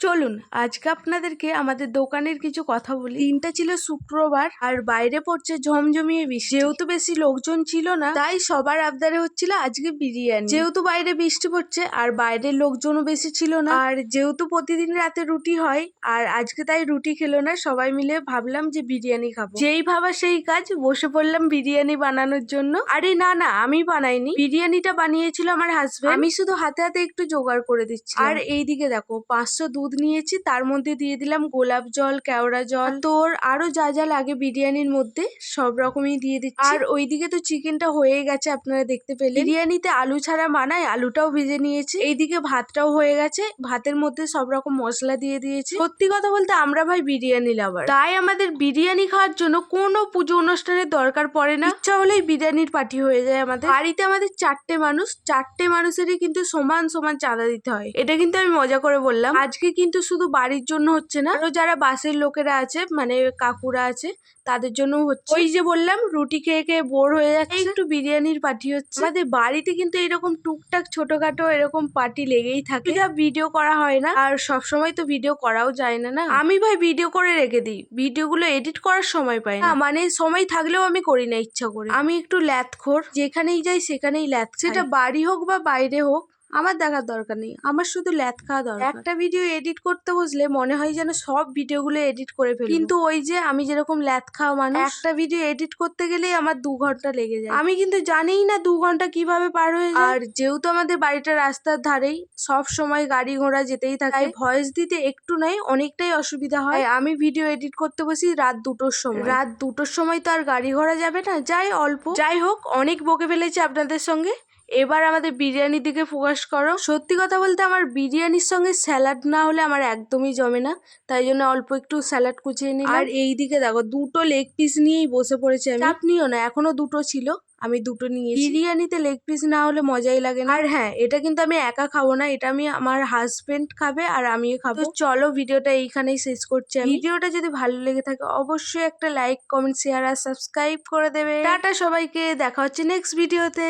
চলুন, আজকে আপনাদেরকে আমাদের দোকানের কিছু কথা বলি। দিনটা ছিল শুক্রবার আর বাইরে পড়ছে ঝমঝমিয়ে বৃষ্টি। যেহেতু বেশি লোকজন ছিল না, তাই সবার আবদারে হচ্ছিল আজকে বিরিয়ানি। যেহেতু বাইরে বৃষ্টি পড়ছে আর বাইরের লোকজনও বেশি ছিল না, আর যেহেতু প্রতিদিন রাতে রুটি হয় আর আজকে তাই রুটি খেলো না, সবাই মিলে ভাবলাম যে বিরিয়ানি খাব। যেই ভাবা সেই কাজ, বসে পড়লাম বিরিয়ানি বানানোর জন্য। আরে না না, আমি বানাইনি। বিরিয়ানিটা বানিয়েছিল আমার হাজবেন্ড আমি শুধু হাতে হাতে একটু জোগাড় করে দিচ্ছি আর এইদিকে দেখো, পাঁচশো দুধ নিয়েছি তার মধ্যে দিয়ে দিলাম গোলাপ জল কেওড়া জল। তোর আরও যা যা লাগে বিরিয়ানির মধ্যে সব রকমই দিয়ে দিচ্ছি। আর ওইদিকে তো চিকেনটা হয়ে গেছে আপনারা দেখতে পেলেন। বিরিয়ানিতে আলু ছাড়া মানায় আলুটাও ভেজে নিয়েছি। এইদিকে ভাতটাও হয়ে গেছে ভাতের মধ্যে সব রকম মশলা দিয়ে দিয়েছি। সত্যি কথা বলতে আমরা ভাই বিরিয়ানি লাভার তাই আমাদের বিরিয়ানি খাওয়ার জন্য কোনো পুজো অনুষ্ঠানের দরকার পড়ে না। ইচ্ছা হলেই বিরিয়ানির পার্টি হয়ে যায় আমাদের। বাড়িতে আমাদের চারটে মানুষ চারটে মানুষেরই কিন্তু সমান সমান চাঁদা দিতে হয়। এটা কিন্তু আমি মজা করে বললাম। আজকে কিন্তু শুধু বাড়ির জন্য হচ্ছে না আরও যারা বাসের লোকেরা আছে মানে কাকুরা আছে তাদের জন্য হচ্ছে। ওই যে বললাম রুটি খেয়ে খেয়ে বোর হয়ে যাচ্ছে। একটু বিরিয়ানির পার্টি হচ্ছে। আমাদের বাড়িতে কিন্তু এরকম টুকটাক ছোটখাটো এরকম পার্টি লেগেই থাকে। যা ভিডিও করা হয় না আর সব সময় তো ভিডিও করাও যায় না না? আমি ভাই ভিডিও করে রেখে দিই ভিডিওগুলো এডিট করার সময় পাই না। মানে সময় থাকলেও আমি করি না ইচ্ছা করে। আমি একটু ল্যাথখোর যেখানেই যাই সেখানেই ল্যাথ সেটা বাড়ি হোক বা বাইরে হোক আমার দেখার দরকার নেই আমার শুধু ল্যাথ খাওয়া দরকার। একটা ভিডিও এডিট করতে বসলে মনে হয় যেন সব ভিডিওগুলো এডিট করে ফেলি কিন্তু ওই যে আমি যেরকম ল্যাথ খাওয়া মানুষ একটা ভিডিও এডিট করতে গেলেই আমার দু ঘণ্টা লেগে যায়। আমি কিন্তু জানিই না দু ঘণ্টা কীভাবে পার হয়ে যায়। আর যেহেতু আমাদের বাড়িটা রাস্তার ধারেই সব সময় গাড়ি ঘোড়া যেতেই থাকে। ভয়েস দিতে একটু নাই অনেকটাই অসুবিধা হয়। আমি ভিডিও এডিট করতে বসি রাত দুটোর সময়। রাত দুটোর সময় তো আর গাড়ি ঘোড়া যাবে না যাই অল্প। যাই হোক অনেক বকে ফেলেছি আপনাদের সঙ্গে। এবার আমাদের বিরিয়ানির দিকে ফোকাস করো। সত্যি কথা বলতে আমার বিরিয়ানির সঙ্গে স্যালাড না হলে আমার একদমই জমে না। তাই জন্য অল্প একটু স্যালাড কুচিয়ে নিই আর এই দিকে দেখো দুটো লেগ পিস নিয়েই বসে পড়েছে আমি। আপনিও না এখনও দুটো ছিল আমি দুটো নিয়ে বিরিয়ানিতে লেগ পিস না হলে মজাই লাগে না। আর হ্যাঁ এটা কিন্তু আমি একা খাব না এটা আমি আমার হাজবেন্ড খাবে আর আমিও খাব। চলো ভিডিওটা এইখানেই শেষ করছি আমি। ভিডিওটা যদি ভালো লেগে থাকে অবশ্যই একটা লাইক কমেন্ট শেয়ার আর সাবস্ক্রাইব করে দেবে। টাটা সবাইকে দেখা হচ্ছে নেক্সট ভিডিওতে